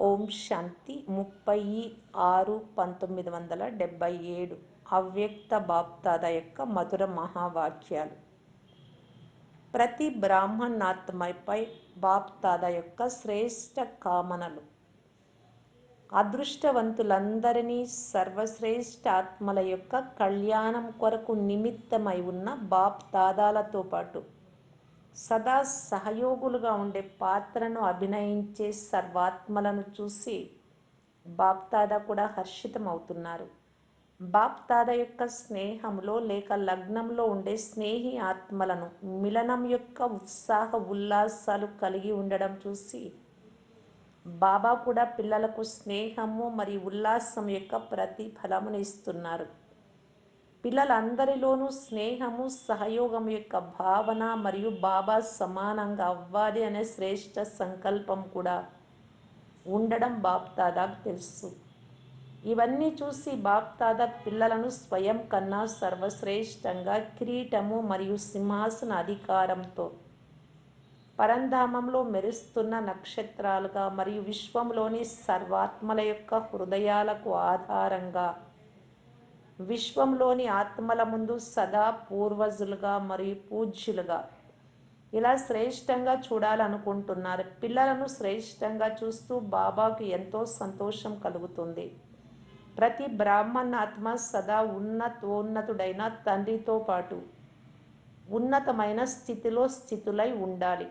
ఓం శాంతి ముప్పై ఆరు పంతొమ్మిది వందల డెబ్బై ఏడు అవ్యక్త బాప్దాద యొక్క మధుర మహావాక్యాలు. ప్రతి బ్రాహ్మణాత్మపై బాప్దాద యొక్క శ్రేష్ట కామనలు. అదృష్టవంతులందరినీ సర్వశ్రేష్ఠ ఆత్మల యొక్క కళ్యాణం కొరకు నిమిత్తమై ఉన్న బాప్ దాదాలతో పాటు సదా సహయోగులుగా ఉండే పాత్రను అభినయించే సర్వాత్మలను చూసి బాప్తాదా కూడా హర్షితమవుతున్నారు. బాప్తాదా యొక్క స్నేహంలో లేక లగ్నంలో ఉండే స్నేహి ఆత్మలను మిలనం యొక్క ఉత్సాహ ఉల్లాసాలు కలిగి ఉండడం చూసి బాబా కూడా పిల్లలకు స్నేహము మరియు ఉల్లాసం యొక్క ప్రతిఫలమును ఇస్తున్నారు. పిల్లలందరిలోనూ స్నేహము సహయోగం యొక్క భావన మరియు బాబా సమానంగా అవ్వాలి అనే శ్రేష్ట సంకల్పం కూడా ఉండడం బాప్తాదాకు తెలుసు. ఇవన్నీ చూసి బాప్తాదా పిల్లలను స్వయం కన్నా సర్వశ్రేష్టంగా కిరీటము మరియు సింహాసన అధికారంతో పరంధామంలో మెరుస్తున్న నక్షత్రాలుగా మరియు విశ్వంలోని సర్వాత్మల యొక్క హృదయాలకు ఆధారంగా విశ్వంలోని ఆత్మల ముందు సదా పూర్వజులుగా మరియు పూజ్యులుగా. ఇలా శ్రేష్టంగా చూడాలనుకుంటున్నారు. పిల్లలను శ్రేష్టంగా చూస్తూ బాబాకు ఎంతో సంతోషం కలుగుతుంది. ప్రతి బ్రాహ్మణాత్మ సదా ఉన్నతోన్నతుడైన తండ్రితో పాటు ఉన్నతమైన స్థితిలో స్థితులై ఉండాలి.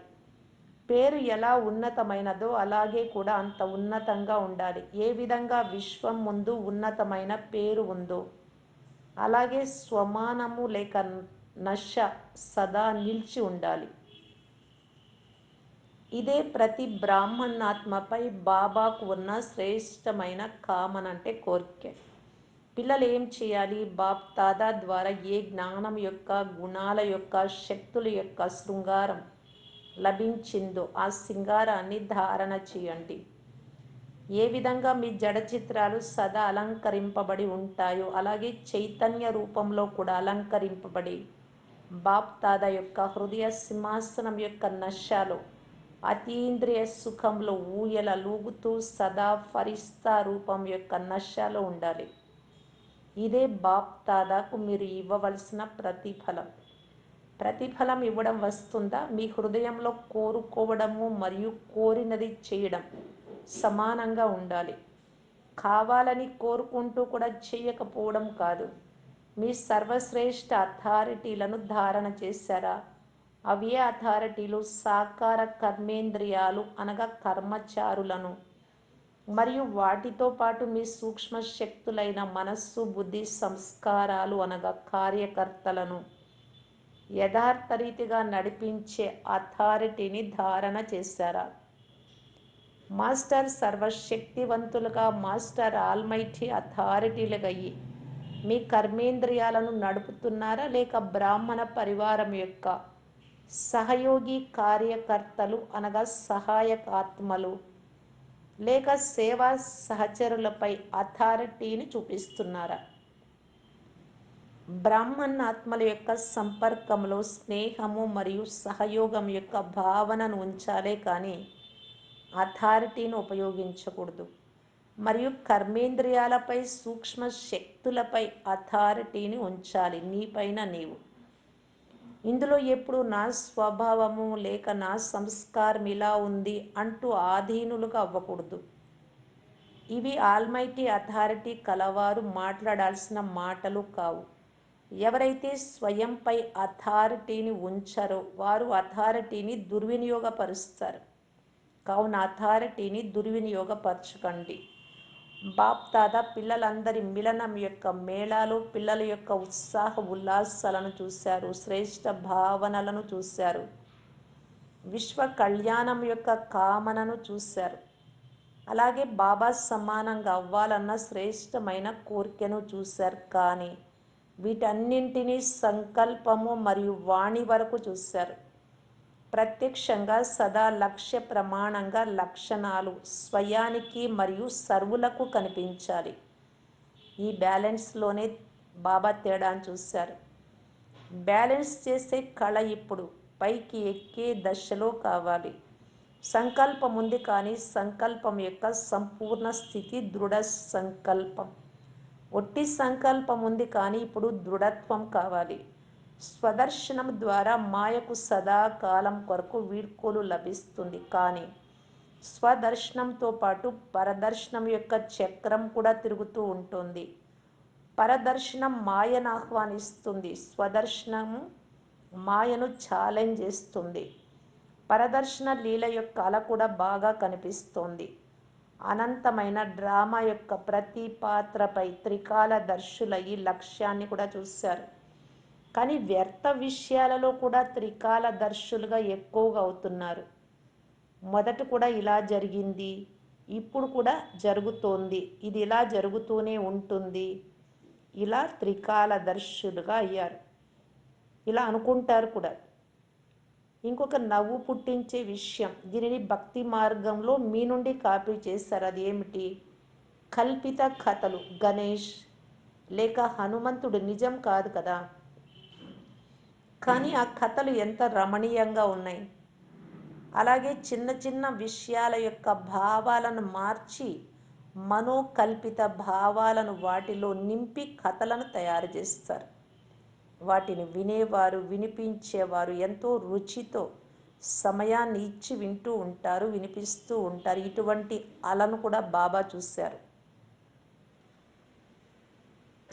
పేరు ఎలా ఉన్నతమైనదో అలాగే కూడా అంత ఉన్నతంగా ఉండాలి. ఏ విధంగా విశ్వం ముందు ఉన్నతమైన పేరు ఉందో అలాగే స్వమానము లేక నశ సదా నిలిచి ఉండాలి. ఇదే ప్రతి బ్రాహ్మణాత్మపై బాబాకు ఉన్న శ్రేష్టమైన కామన్ అంటే కోరిక. పిల్లలు ఏం చేయాలి? బాప్ దాదా ద్వారా ఏ జ్ఞానం యొక్క గుణాల యొక్క శక్తుల యొక్క శృంగారం లభించిందో ఆ శృంగారాన్ని ధారణ చేయండి. ఏ విధంగా మీ జడ చిత్రాలు సదా అలంకరింపబడి ఉంటాయో అలాగే చైతన్య రూపంలో కూడా అలంకరింపబడి. బాప్ తాదా యొక్క హృదయ సింహాసనం యొక్క నశాలు అతీంద్రియ సుఖంలో ఊయల లూగుతూ సదా ఫరిస్తా రూపం యొక్క నశాలో ఉండాలి. ఇదే బాప్ దాదాకు మీరు ఇవ్వవలసిన ప్రతిఫలం. ప్రతిఫలం ఇవ్వడం వస్తుందా? మీ హృదయంలో కోరుకోవడము మరియు కోరినది చేయడం. సమానంగా ఉండాలి. కావాలని కోరుకుంటూ కూడా చేయకపోవడం కాదు. మీ సర్వశ్రేష్ఠ అథారిటీలను ధారణ చేశారా? అవే అథారిటీలు సాకార కర్మేంద్రియాలు అనగా కర్మచారులను. మరియు వాటితో పాటు మీ సూక్ష్మ శక్తులైన మనస్సు బుద్ధి సంస్కారాలు అనగా కార్యకర్తలను. యథార్థ రీతిగా నడిపించే అథారిటీని ధారణ చేశారా? మాస్టర్ సర్వశక్తివంతులుగా మాస్టర్ ఆల్మైటీ అథారిటీలుగా అయ్యి మీ కర్మేంద్రియాలను నడుపుతున్నారా లేక బ్రాహ్మణ పరివారం యొక్క సహయోగి కార్యకర్తలు అనగా సహాయక ఆత్మలు లేక సేవా సహచరులపై అథారిటీని చూపిస్తున్నారా? బ్రాహ్మణాత్మల యొక్క సంపర్కంలో స్నేహము మరియు సహయోగం యొక్క భావనను ఉంచాలే కానీ అథారిటీని ఉపయోగించకూడదు. మరియు కర్మేంద్రియాలపై సూక్ష్మ శక్తులపై అథారిటీని ఉంచాలి. నీపైన నీవు. ఇందులో ఎప్పుడు నా స్వభావము లేక నా సంస్కారం ఇలా ఉంది అంటూ ఆధీనులుగా అవ్వకూడదు. ఇవి ఆల్మైటీ అథారిటీ కలవారు మాట్లాడాల్సిన మాటలు కావు. ఎవరైతే స్వయంపై అథారిటీని ఉంచారో వారు అథారిటీని దుర్వినియోగపరుస్తారు. కావున అథారిటీని దుర్వినియోగపరచకండి. బాప్ తాత పిల్లలందరి మిలనం యొక్క మేళాలు పిల్లల యొక్క ఉత్సాహ ఉల్లాసాలను చూశారు శ్రేష్ట భావనలను చూశారు విశ్వ కళ్యాణం యొక్క కామనను చూశారు. అలాగే బాబా సమానంగా అవ్వాలన్న శ్రేష్టమైన కోరికను చూశారు. కానీ వీటన్నింటినీ సంకల్పము మరియు వాణి వరకు చూశారు. ప్రత్యక్షంగా సదా లక్ష్య ప్రమాణంగా లక్షణాలు స్వయానికి మరియు సర్వులకు కనిపించాలి. ఈ బ్యాలెన్స్లోనే బాబా తేడాను చూశారు. బ్యాలెన్స్ చేసే కళ ఇప్పుడు పైకి ఎక్కే దశలో కావాలి. సంకల్పం ఉంది కానీ సంకల్పం యొక్క సంపూర్ణ స్థితి దృఢ సంకల్పం. ఒట్టి సంకల్పం ఉంది కానీ ఇప్పుడు దృఢత్వం కావాలి. స్వదర్శనం ద్వారా మాయకు సదాకాలం కొరకు వీడ్కోలు లభిస్తుంది. కానీ స్వదర్శనంతో పాటు పరదర్శనం యొక్క చక్రం కూడా తిరుగుతూ ఉంటుంది. పరదర్శనం మాయను ఆహ్వానిస్తుంది. స్వదర్శనం మాయను ఛాలెంజ్ చేస్తుంది. పరదర్శన లీల యొక్క అల కూడా బాగా కనిపిస్తుంది. అనంతమైన డ్రామా యొక్క ప్రతి పాత్రపై త్రికాల దర్శుల ఈ లక్ష్యాన్ని కూడా చూశారు. కానీ వ్యర్థ విషయాలలో కూడా త్రికాల దర్శులుగా ఎక్కువగా అవుతున్నారు. మొదట కూడా ఇలా జరిగింది ఇప్పుడు కూడా జరుగుతోంది ఇది ఇలా జరుగుతూనే ఉంటుంది. ఇలా త్రికాల దర్శులుగా అయ్యారు. ఇలా అనుకుంటారు కూడా. ఇంకొక నవ్వు పుట్టించే విషయం దీనిని భక్తి మార్గంలో మీ నుండి కాపీ చేస్తారు అది ఏమిటి కల్పిత కథలు. గణేష్ లేక హనుమంతుడు నిజం కాదు కదా? కానీ ఆ కథలు ఎంత రమణీయంగా ఉన్నాయి. అలాగే చిన్న చిన్న విషయాల యొక్క భావాలను మార్చి మనోకల్పిత భావాలను వాటిలో నింపి కథలను తయారు చేస్తారు. వాటిని వినేవారు వినిపించేవారు ఎంతో రుచితో సమయాన్ని ఇచ్చి వింటూ ఉంటారు వినిపిస్తూ ఉంటారు. ఇటువంటి అలను కూడా బాబా చూశారు.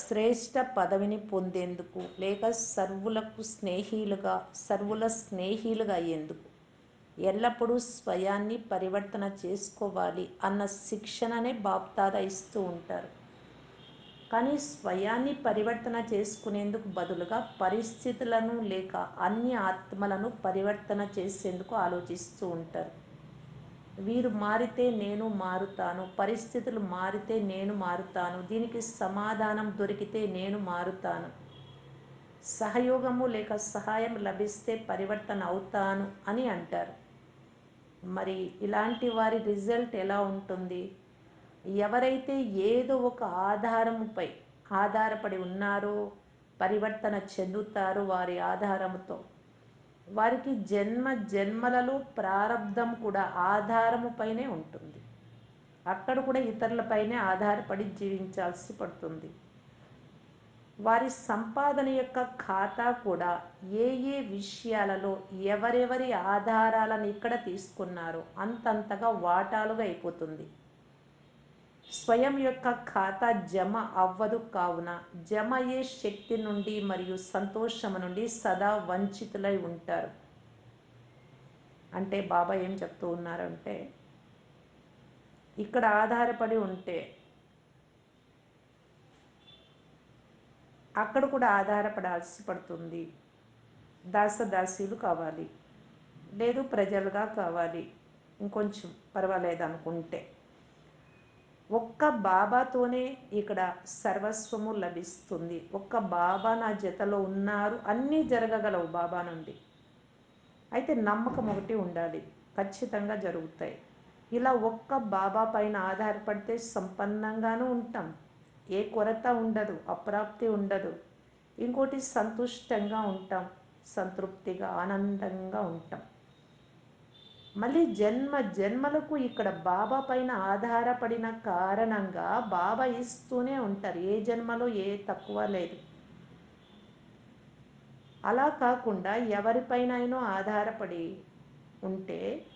శ్రేష్ట పదవిని పొందేందుకు లేక సర్వులకు స్నేహిలుగా సర్వుల స్నేహిలుగా అయ్యేందుకు. ఎల్లప్పుడూ స్వయాన్ని పరివర్తన చేసుకోవాలి అన్న శిక్షణనే బాప్తాద ఇస్తూ ఉంటారు. కానీ స్వయాన్ని పరివర్తన చేసుకునేందుకు బదులుగా పరిస్థితులను లేక అన్ని ఆత్మలను పరివర్తన చేసేందుకు ఆలోచిస్తూ ఉంటారు. వీరు మారితే నేను మారుతాను పరిస్థితులు మారితే నేను మారుతాను దీనికి సమాధానం దొరికితే నేను మారుతాను. సహయోగము లేక సహాయం లభిస్తే పరివర్తన అవుతాను అని అంటారు. మరి ఇలాంటి వారి రిజల్ట్ ఎలా ఉంటుంది? ఎవరైతే ఏదో ఒక ఆధారముపై ఆధారపడి ఉన్నారో పరివర్తన చెందుతారో వారి ఆధారముతో వారికి జన్మ జన్మలలో ప్రారంధం కూడా ఆధారముపైనే ఉంటుంది. అక్కడ కూడా ఇతరులపైనే ఆధారపడి జీవించాల్సి పడుతుంది. వారి సంపాదన యొక్క ఖాతా కూడా ఏ ఏ విషయాలలో ఎవరెవరి ఆధారాలను ఇక్కడ తీసుకున్నారో అంతంతగా వాటాలుగా అయిపోతుంది. స్వయం యొక్క ఖాతా జమ అవ్వదు కావున జమ అయ్యే శక్తి నుండి మరియు సంతోషము నుండి సదా వంచితులై ఉంటారు. అంటే బాబా ఏం చెప్తూ ఉన్నారంటే ఇక్కడ ఆధారపడి ఉంటే అక్కడ కూడా ఆధారపడాల్సి పడుతుంది. దాసదాసీలు కావాలి. లేదు ప్రజలుగా కావాలి. ఇంకొంచెం పర్వాలేదు అనుకుంటే ఒక్క బాబాతోనే ఇక్కడ సర్వస్వము లభిస్తుంది. ఒక్క బాబా నా జతలో ఉన్నారు. అన్నీ జరగగలవు బాబా నుండి. అయితే నమ్మకం ఒకటి ఉండాలి. ఖచ్చితంగా జరుగుతాయి. ఇలా ఒక్క బాబా పైన ఆధారపడితే సంపన్నంగానూ ఉంటాం. ఏ కొరత ఉండదు అప్రాప్తి ఉండదు. ఇంకోటి సంతుష్టంగా ఉంటాం. సంతృప్తిగా ఆనందంగా ఉంటాం. మళ్ళీ జన్మ జన్మలకు ఇక్కడ బాబా పైన ఆధారపడిన కారణంగా బాబా ఇస్తూనే ఉంటారు. ఏ జన్మలో ఏ తక్కువ లేదు. అలా కాకుండా ఎవరిపైనైనా ఆధారపడి ఉంటే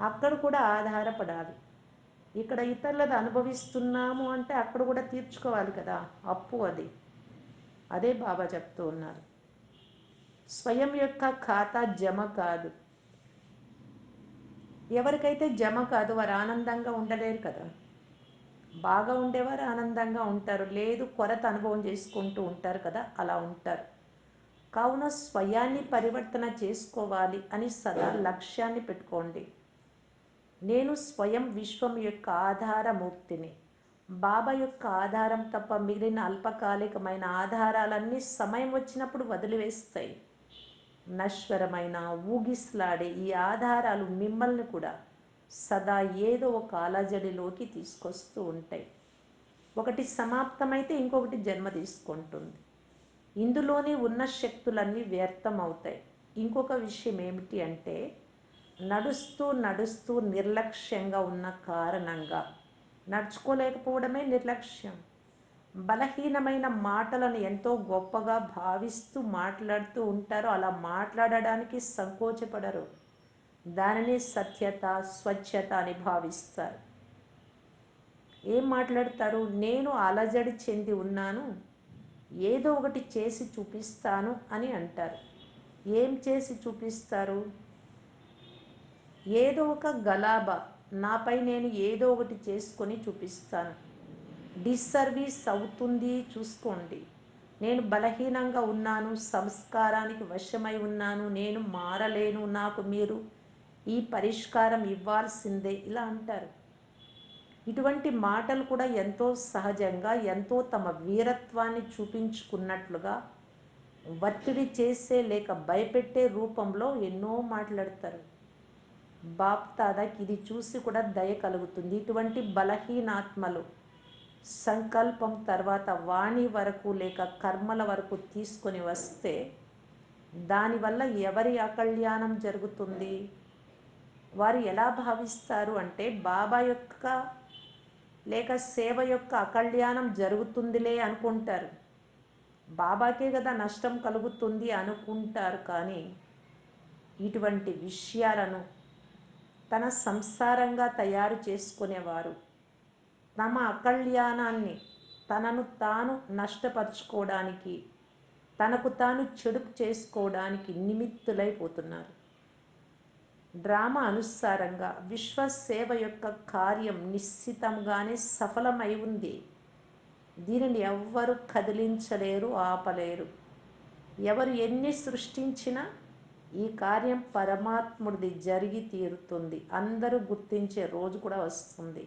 అక్కడ కూడా ఆధారపడాలి. ఇక్కడ ఇతరులది అనుభవిస్తున్నాము అంటే అక్కడ కూడా తీర్చుకోవాలి కదా. అప్పు అది. అదే బాబా చెప్తూ ఉన్నారు. స్వయం యొక్క ఖాతా జమ కాదు. ఎవరికైతే జమ కాదు వారు ఆనందంగా ఉండలేరు కదా. బాగా ఉండేవారు ఆనందంగా ఉంటారు. లేదు కొరత అనుభవం చేసుకుంటూ ఉంటారు కదా అలా ఉంటారు. కావున స్వయాన్ని పరివర్తన చేసుకోవాలి అని సదా లక్ష్యాన్ని పెట్టుకోండి. నేను స్వయం విశ్వం యొక్క ఆధారమూర్తిని. బాబా యొక్క ఆధారం తప్ప మిగిలిన అల్పకాలికమైన ఆధారాలన్నీ సమయం వచ్చినప్పుడు వదిలివేస్తాయి. నశ్వరమైన ఊగిస్లాడే ఈ ఆధారాలు మిమ్మల్ని కూడా సదా ఏదో ఒక అలజడిలోకి తీసుకొస్తూ ఉంటాయి. ఒకటి సమాప్తమైతే ఇంకొకటి జన్మ తీసుకుంటుంది. ఇందులోనే ఉన్న శక్తులన్నీ వ్యర్థం అవుతాయి ఇంకొక విషయం ఏమిటి అంటే నడుస్తూ నడుస్తూ నిర్లక్ష్యంగా ఉన్న కారణంగా నడుచుకోలేకపోవడమే నిర్లక్ష్యం. బలహీనమైన మాటలను ఎంతో గొప్పగా భావిస్తూ మాట్లాడుతూ ఉంటారో అలా మాట్లాడడానికి సంకోచపడరు. దానిని సత్యత స్వచ్ఛత అని భావిస్తారు. ఏం మాట్లాడతారు? నేను అలజడి చెంది ఉన్నాను. ఏదో ఒకటి చేసి చూపిస్తాను అని అంటారు. ఏం చేసి చూపిస్తారు? ఏదో ఒక గలాబా. నాపై నేను ఏదో ఒకటి చేసుకొని చూపిస్తాను. డిస్సర్వీస్ అవుతుంది చూసుకోండి. నేను బలహీనంగా ఉన్నాను సంస్కారానికి వశమై ఉన్నాను నేను మారలేను నాకు మీరు ఈ పరిష్కారం ఇవ్వాల్సిందే ఇలా అంటారు. ఇటువంటి మాటలు కూడా ఎంతో సహజంగా ఎంతో తమ వీరత్వాన్ని చూపించుకున్నట్లుగా ఒత్తిడి చేసే లేక భయపెట్టే రూపంలో ఎన్నో మాట్లాడతారు. బాప్ తాదాకి ఇది చూసి కూడా దయ కలుగుతుంది. ఇటువంటి బలహీనాత్మలు సంకల్పం తర్వాత వాణి వరకు లేక కర్మల వరకు తీసుకొని వస్తే దానివల్ల ఎవరి అకళ్యాణం జరుగుతుంది? వారు ఎలా భావిస్తారు అంటే బాబా యొక్క లేక సేవ యొక్క అకళ్యాణం జరుగుతుందిలే అనుకుంటారు. బాబాకే కదా నష్టం కలుగుతుంది అనుకుంటారు కానీ ఇటువంటి విషయాలను తన సంసారంగా తయారు చేసుకునేవారు తమ అకళ్యాణాన్ని తనను తాను నష్టపరుచుకోవడానికి తనకు తాను చెడుపు చేసుకోవడానికి నిమిత్తులైపోతున్నారు. డ్రామా అనుసారంగా విశ్వసేవ యొక్క కార్యం నిశ్చితంగానే సఫలమై ఉంది. దీనిని ఎవ్వరు కదిలించలేరు ఆపలేరు. ఎవరు ఎన్ని సృష్టించినా ఈ కార్యం పరమాత్ముడిది జరిగి తీరుతుంది. అందరూ గుర్తించే రోజు కూడా వస్తుంది.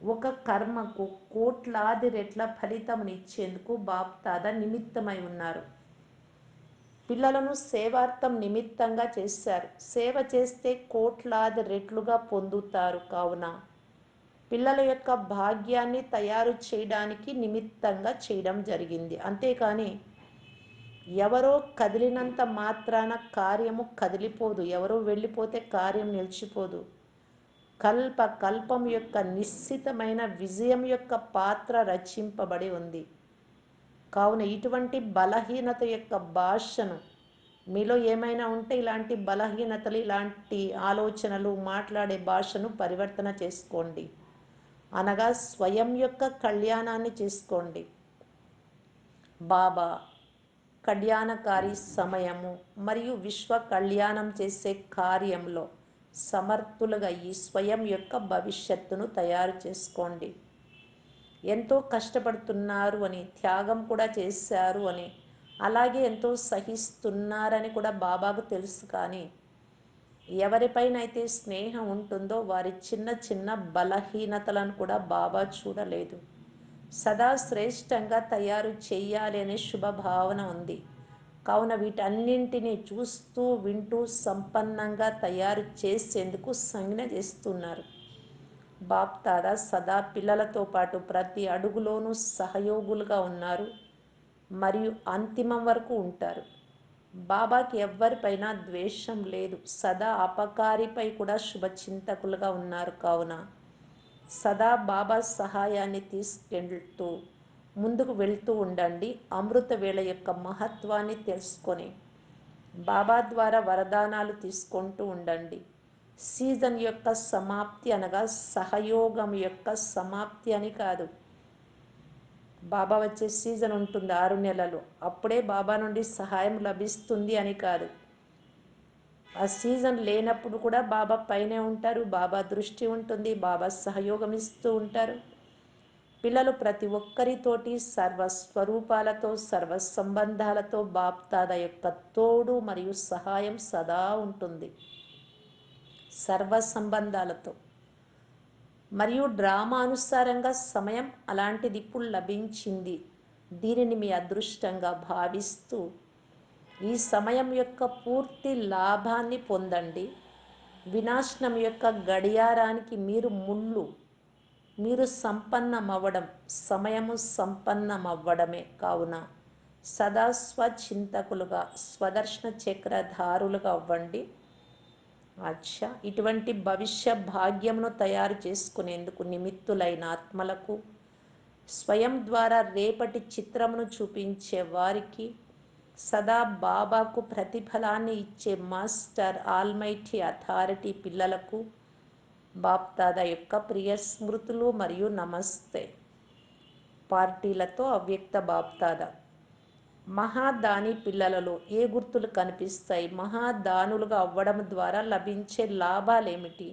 ఒక కర్మకు కోట్లాది రెట్ల ఫలితమునిచ్చేందుకు బాప్తాద నిమిత్తమై ఉన్నారు. పిల్లలను సేవార్థం నిమిత్తంగా చేశారు. సేవ చేస్తే కోట్లాది రెట్లుగా పొందుతారు కావున పిల్లల యొక్క భాగ్యాన్ని తయారు చేయడానికి నిమిత్తంగా చేయడం జరిగింది. అంతేకాని ఎవరో కదిలినంత మాత్రాన కార్యము కదిలిపోదు. ఎవరో వెళ్ళిపోతే కార్యం నిలిచిపోదు. కల్ప కల్పం యొక్క నిశ్చితమైన విజయం యొక్క పాత్ర రచింపబడి ఉంది. కావున ఇటువంటి బలహీనత యొక్క భాషను మీలో ఏమైనా ఉంటే ఇలాంటి బలహీనతలు ఇలాంటి ఆలోచనలు మాట్లాడే భాషను పరివర్తన చేసుకోండి. అనగా స్వయం యొక్క కళ్యాణాన్ని చేసుకోండి. బాబా కళ్యాణకారి సమయము మరియు విశ్వ కళ్యాణం చేసే కార్యంలో సమర్థులుగా ఈ స్వయం యొక్క భవిష్యత్తును తయారు చేసుకోండి. ఎంతో కష్టపడుతున్నారు అని త్యాగం కూడా చేశారు అని అలాగే ఎంతో సహిస్తున్నారని కూడా బాబాకు తెలుసు కానీ ఎవరిపైనైతే స్నేహం ఉంటుందో వారి చిన్న చిన్న బలహీనతలను కూడా బాబా చూడలేదు. సదా శ్రేష్టంగా తయారు చేయాలి అనే శుభభావన ఉంది. కావున వీటన్నింటినీ చూస్తూ వింటూ సంపన్నంగా తయారు చేసేందుకు సంజ్ఞ చేస్తున్నారు. బాప్తాద సదా పిల్లలతో పాటు ప్రతి అడుగులోనూ సహయోగులుగా ఉన్నారు. మరియు అంతిమం వరకు ఉంటారు. బాబాకి ఎవ్వరిపైన ద్వేషం లేదు. సదా అపకారిపై కూడా శుభచింతకులుగా ఉన్నారు కావున. సదా బాబా సహాయాన్ని తీసుకెళ్తూ ముందుకు వెళ్తూ ఉండండి. అమృత వేళ యొక్క మహత్వాన్ని తెలుసుకొని బాబా ద్వారా వరదానాలు తీసుకుంటూ ఉండండి. సీజన్ యొక్క సమాప్తి అనగా సహయోగం యొక్క సమాప్తి అని కాదు. బాబా వచ్చే సీజన్ ఉంటుంది ఆరు నెలలు. అప్పుడే బాబా నుండి సహాయం లభిస్తుంది అని కాదు. ఆ సీజన్ లేనప్పుడు కూడా బాబా పైనే ఉంటారు. బాబా దృష్టి ఉంటుంది. బాబా సహయోగం ఇస్తూ ఉంటారు. పిల్లలు ప్రతి ఒక్కరితోటి సర్వస్వరూపాలతో సర్వ సంబంధాలతో బాప్తాద యొక్క తోడు మరియు సహాయం సదా ఉంటుంది. సర్వ సంబంధాలతో మరియు డ్రామా అనుసారంగా సమయం అలాంటిది ఇప్పుడు లభించింది. దీనిని మీ అదృష్టంగా భావిస్తూ ఈ సమయం యొక్క పూర్తి లాభాన్ని పొందండి. వినాశనం యొక్క గడియారానికి మీరు ముళ్ళు. మీరు సంపన్నమవ్వడం సమయము సంపన్నమవ్వడమే కావున సదా స్వచింతకులుగా స్వదర్శన చక్రధారులుగా అవ్వండి. అచ్చా! ఇటువంటి భవిష్య భాగ్యమును తయారు చేసుకునేందుకు నిమిత్తులైన ఆత్మలకు స్వయం ద్వారా రేపటి చిత్రమును చూపించే వారికి సదా బాబాకు ప్రతిఫలాన్ని ఇచ్చే మాస్టర్ ఆల్మైటీ అథారిటీ పిల్లలకు బాప్దాదా యొక్క ప్రియ స్మృతులు మరియు నమస్తే. పార్టీలతో అవ్యక్త బాప్దాదా మహాదాని పిల్లలలో ఏ గుర్తులు కనిపిస్తాయి? మహాదానులుగా అవ్వడం ద్వారా లభించే లాభాలేమిటి?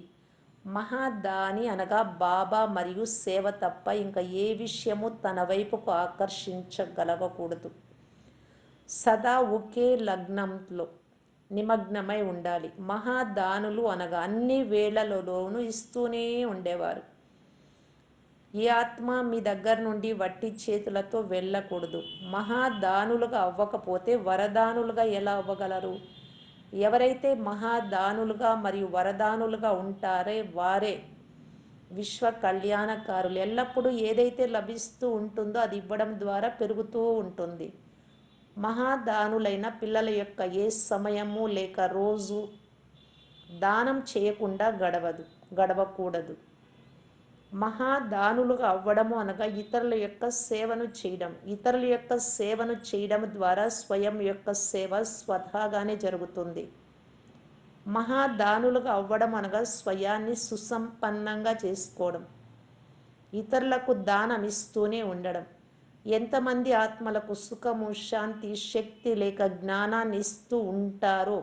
మహాదాని అనగా బాబా మరియు సేవ తప్ప ఇంకా ఏ విషయము తన వైపుకు ఆకర్షించగలగకూడదు. సదా ఒకే లగ్నంలో నిమగ్నమై ఉండాలి. మహాదానులు అనగా అన్ని వేళలలోనూ ఇస్తూనే ఉండేవారు. ఈ ఆత్మ మీ దగ్గర నుండి వట్టి చేతులతో వెళ్ళకూడదు. మహాదానులుగా అవ్వకపోతే వరదానులుగా ఎలా అవ్వగలరు? ఎవరైతే మహాదానులుగా మరియు వరదానులుగా ఉంటారే వారే విశ్వ కళ్యాణకారులు ఎల్లప్పుడూ ఏదైతే లభిస్తూ ఉంటుందో అది ఇవ్వడం ద్వారా పెరుగుతూ ఉంటుంది. మహాదానులైన పిల్లల యొక్క ఏ సమయము లేక రోజు దానం చేయకుండా గడవదు గడవకూడదు. మహాదానులుగా అవ్వడము అనగా ఇతరుల యొక్క సేవను చేయడం. ఇతరుల యొక్క సేవను చేయడం ద్వారా స్వయం యొక్క సేవ స్వతహాగానే జరుగుతుంది. మహాదానులుగా అవ్వడం అనగా స్వయాన్ని సుసంపన్నంగా చేసుకోవడం. ఇతరులకు దానం ఇస్తూనే ఉండడం. ఎంతమంది ఆత్మలకు సుఖము శాంతి శక్తి లేక జ్ఞానాన్ని ఇస్తూ ఉంటారో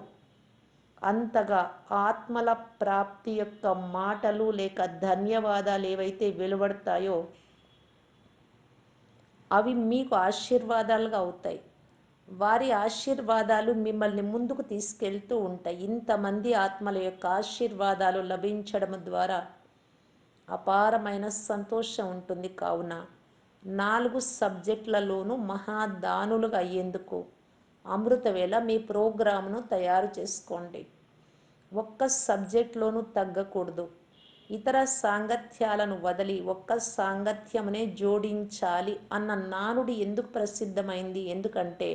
అంతగా ఆత్మల ప్రాప్తి యొక్క మాటలు లేక ధన్యవాదాలు ఏవైతే వెలువడతాయో అవి మీకు ఆశీర్వాదాలుగా అవుతాయి. వారి ఆశీర్వాదాలు మిమ్మల్ని ముందుకు తీసుకెళ్తూ ఉంటాయి. ఇంతమంది ఆత్మల యొక్క ఆశీర్వాదాలు లభించడం ద్వారా అపారమైన సంతోషం ఉంటుంది. కావున నాలుగు సబ్జెక్టులలోనూ మహాదానులుగా అయ్యేందుకు అమృతవేళ మీ ప్రోగ్రామ్ను తయారు చేసుకోండి. ఒక్క సబ్జెక్ట్లోనూ తగ్గకూడదు. ఇతర సాంగత్యాలను వదిలి ఒక్క సాంగత్యమునే జోడించాలి అన్న నానుడి ఎందుకు ప్రసిద్ధమైంది? ఎందుకంటే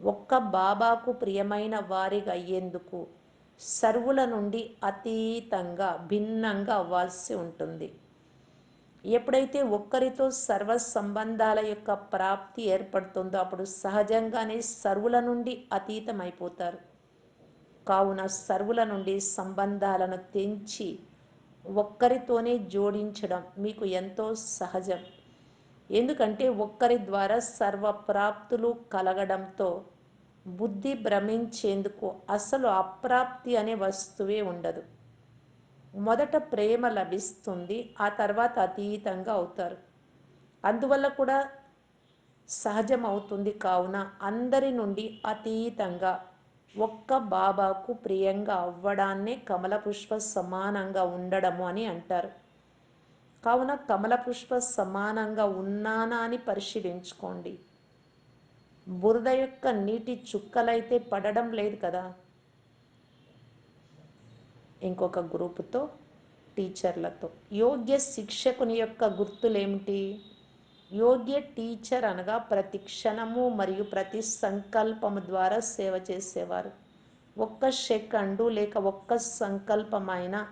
ఒక్క బాబాకు ప్రియమైన వారిగా అయ్యేందుకు సర్వుల నుండి అతీతంగా భిన్నంగా అవ్వాల్సి ఉంటుంది. ఎప్పుడైతే ఒక్కరితో సర్వ సంబంధాల యొక్క ప్రాప్తి ఏర్పడుతుందో అప్పుడు సహజంగానే సర్వుల నుండి అతీతం అయిపోతారు కావున సర్వుల నుండి సంబంధాలను తెంచి ఒక్కరితోనే జోడించడం మీకు ఎంతో సహజం. ఎందుకంటే ఒక్కరి ద్వారా సర్వ ప్రాప్తులు కలగడంతో బుద్ధి భ్రమించేందుకు అసలు అప్రాప్తి అనే వస్తువే ఉండదు. మొదట ప్రేమ లభిస్తుంది ఆ తర్వాత అతీతంగా అవుతారు. అందువల్ల కూడా సహజం అవుతుంది కావున అందరి నుండి అతీతంగా ఒక్క బాబాకు ప్రియంగా అవ్వడాన్నే కమల పుష్ప సమానంగా ఉండడము అని అంటారు. కావున కమల పుష్ప సమానంగా ఉన్నానా అని పరిశీలించుకోండి. బురద యొక్క నీటి చుక్కలైతే పడడం లేదు కదా. ఇంకొక గ్రూపుతో టీచర్లతో. యోగ్య శిక్షకుని యొక్క గుర్తులేమిటి? యోగ్య టీచర్ అనగా ప్రతి క్షణము మరియు ప్రతి సంకల్పము ద్వారా సేవ చేసేవారు. ఒక్క సెకండు లేక ఒక్క సంకల్పమైన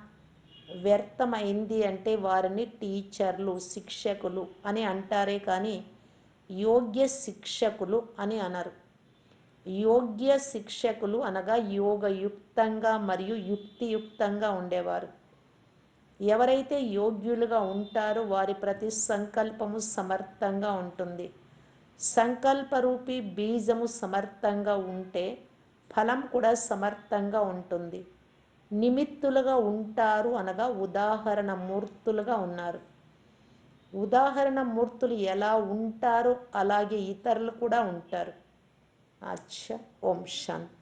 వ్యర్థమైంది అంటే వారిని టీచర్లు శిక్షకులు అని అంటారే కానీ యోగ్య శిక్షకులు అని అనరు. యోగ్య శిక్షకులు అనగా యోగయుక్తంగా మరియు యుక్తియుక్తంగా ఉండేవారు. ఎవరైతే యోగ్యులుగా ఉంటారో వారి ప్రతి సంకల్పము సమర్థంగా ఉంటుంది. సంకల్పరూపి బీజము సమర్థంగా ఉంటే ఫలం కూడా సమర్థంగా ఉంటుంది. నిమిత్తులుగా ఉంటారు అనగా ఉదాహరణ మూర్తులుగా ఉన్నారు. ఉదాహరణ మూర్తులు ఎలా ఉంటారో అలాగే ఇతరులు కూడా ఉంటారు. అచ్చా ఓం శాంతి